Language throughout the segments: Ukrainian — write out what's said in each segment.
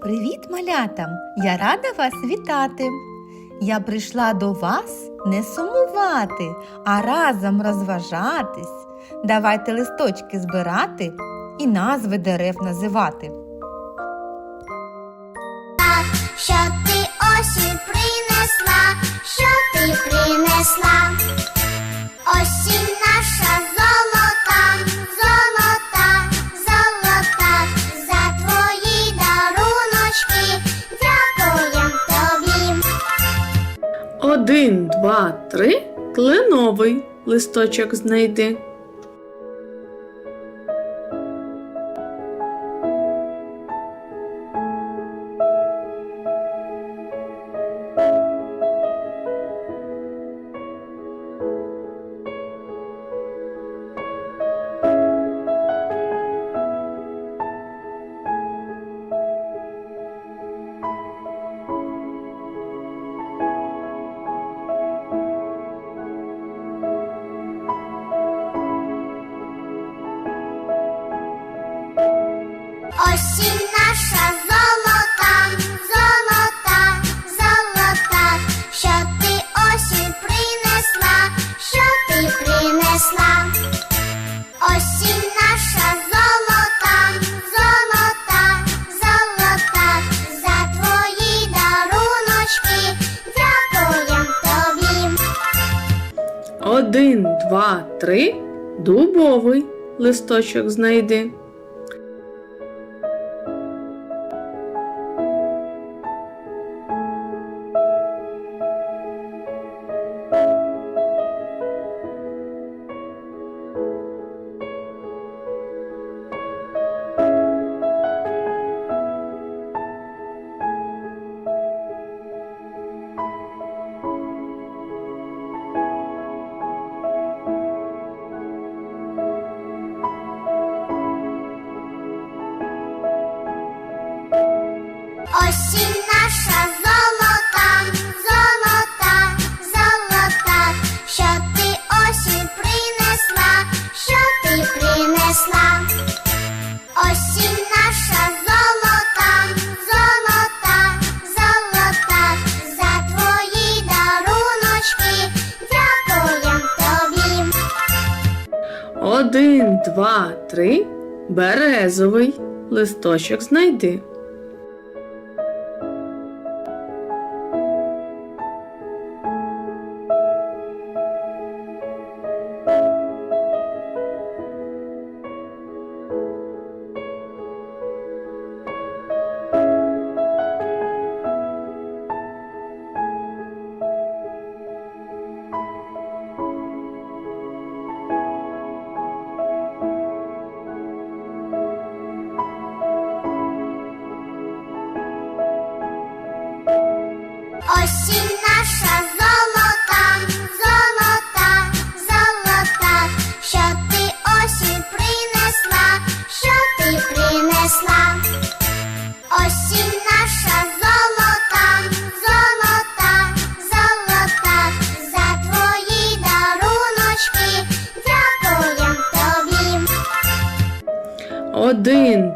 Привіт, малятам! Я рада вас вітати. Я прийшла до вас не сумувати, а разом розважатись. Давайте листочки збирати і назви дерев називати. Що ти осінь принесла, що ти принесла? Кленовий листочок знайди. Наша золота, золота, золота, що ти осінь принесла, що ти принесла? Осінь наша золота, золота, золота, за твої даруночки, дякуєм тобі. Один, два, три. Дубовий листочок знайди. Два, три. Березовий листочок знайди. Один,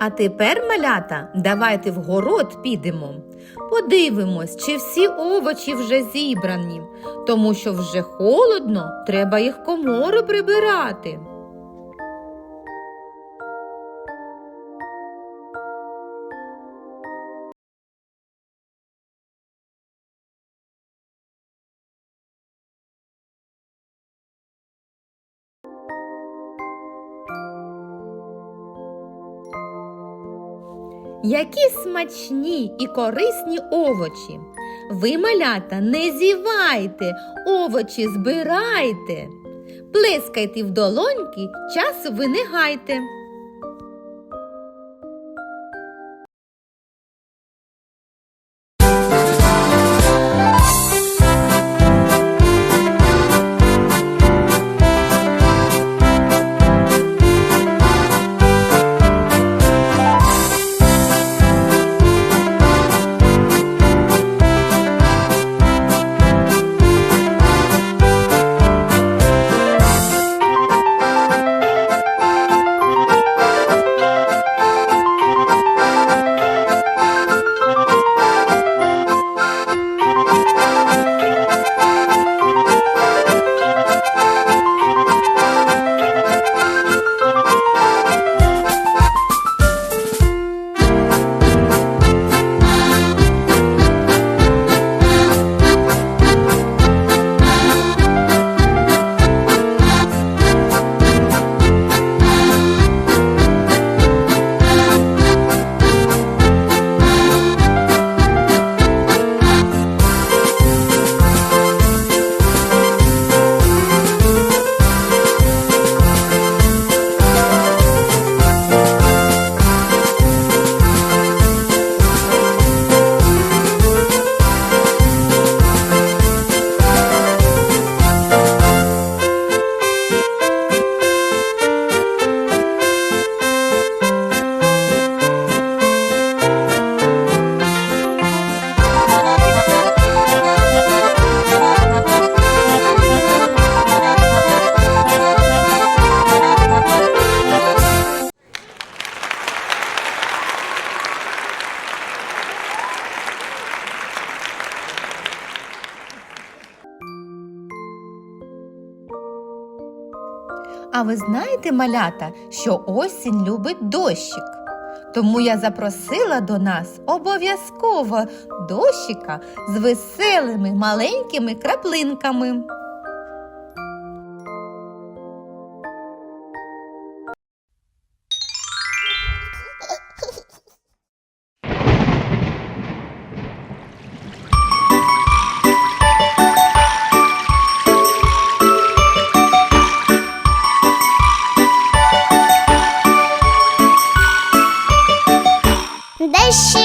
А тепер, малята, давайте в город підемо. Подивимось, чи всі овочі вже зібрані, тому що вже холодно, треба їх комору прибирати. Які смачні і корисні овочі. Ви, малята, не зівайте, овочі збирайте. Плескайте в долоньки, часу ви не гайте. Знаєте, малята, що осінь любить дощик? Тому я запросила до нас обов'язково дощика з веселими маленькими краплинками. 谢。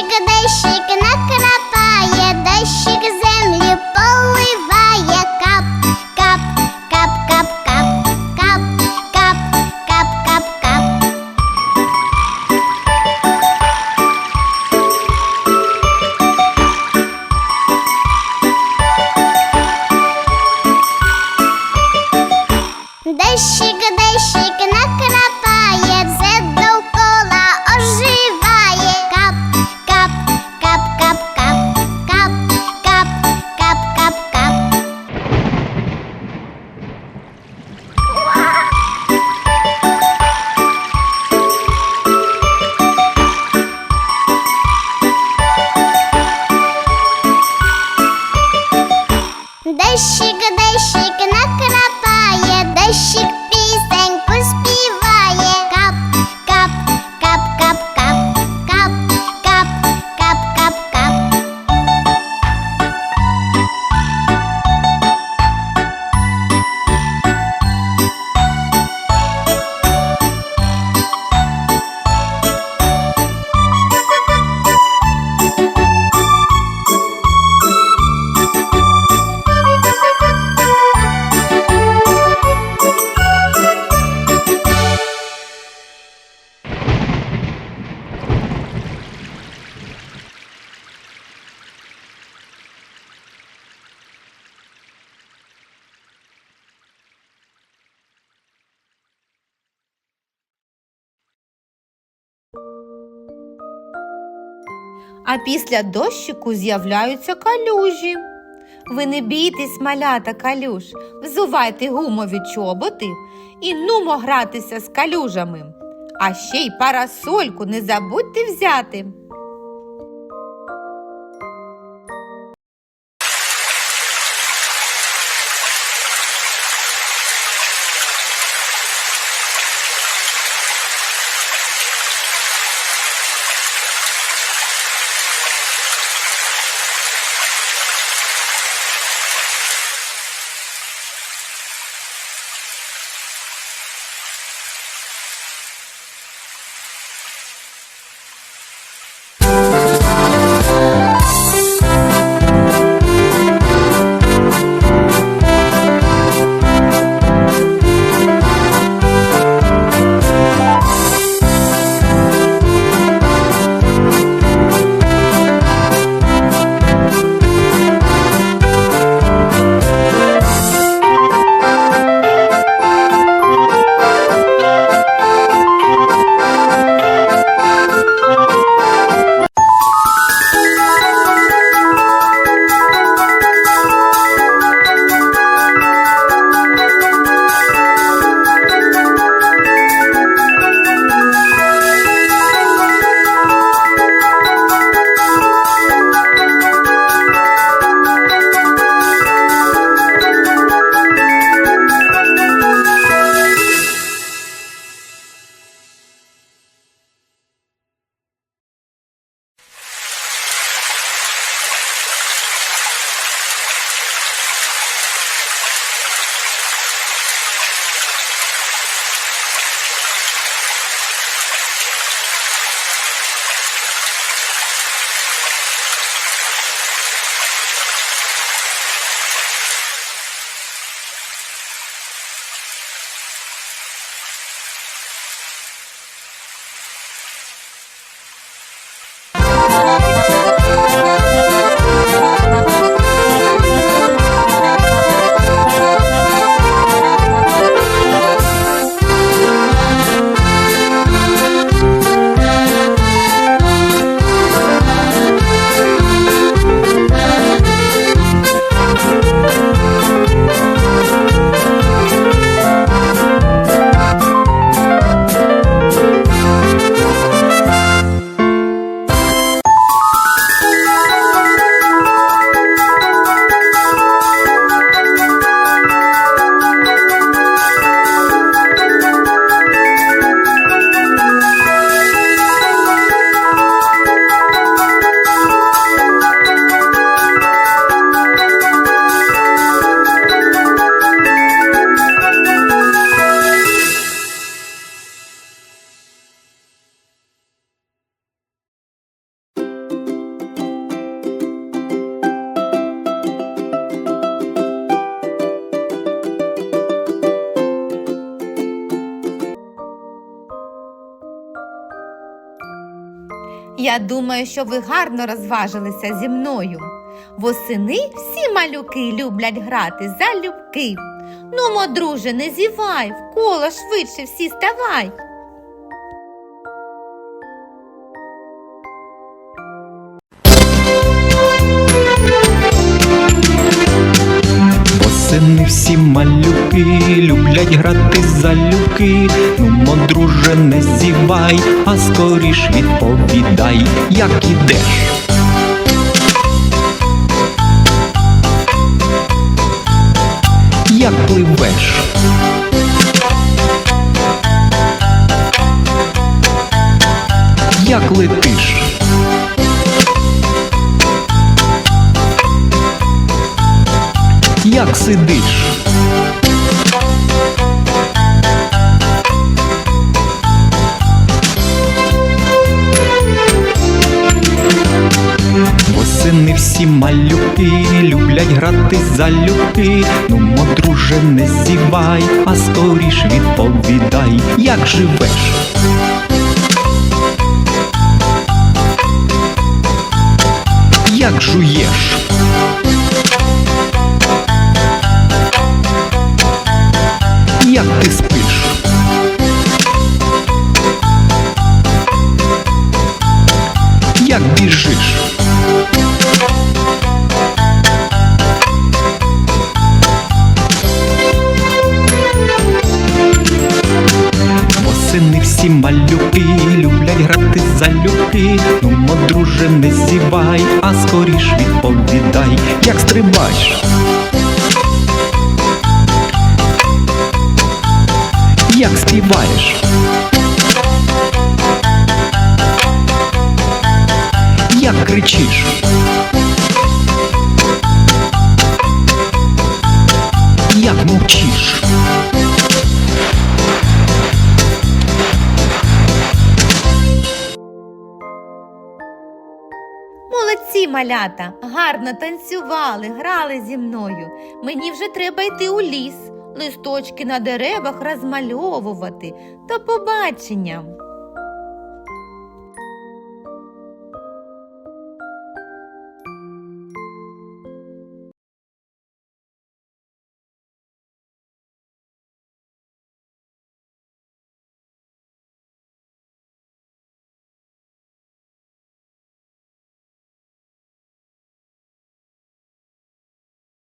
А після дощику з'являються калюжі. Ви не бійтесь, малята калюж, взувайте гумові чоботи і нумо гратися з калюжами. А ще й парасольку не забудьте взяти. Я думаю, що ви гарно розважилися зі мною. Восени всі малюки люблять грати залюбки. Нумо, друже, не зівай, в коло швидше всі ставай. Малюки люблять грати залюки. Ну, друже, не зівай, а скоріш відповідай, як ідеш. Як пливеш? Як летиш? Як сидиш? Всі малюки люблять грати залюбки. Ну, мо, друже, не зівай, а скоріш відповідай, як живеш. Як жуєш? Як ти спиш? Залюбки. Ну, мо, друже, не зівай, а скоріш відповідай, як стрибаєш. Як співаєш? Як кричиш? Як мовчиш? Малята, гарно танцювали, грали зі мною. Мені вже треба йти у ліс, листочки на деревах розмальовувати. До побачення!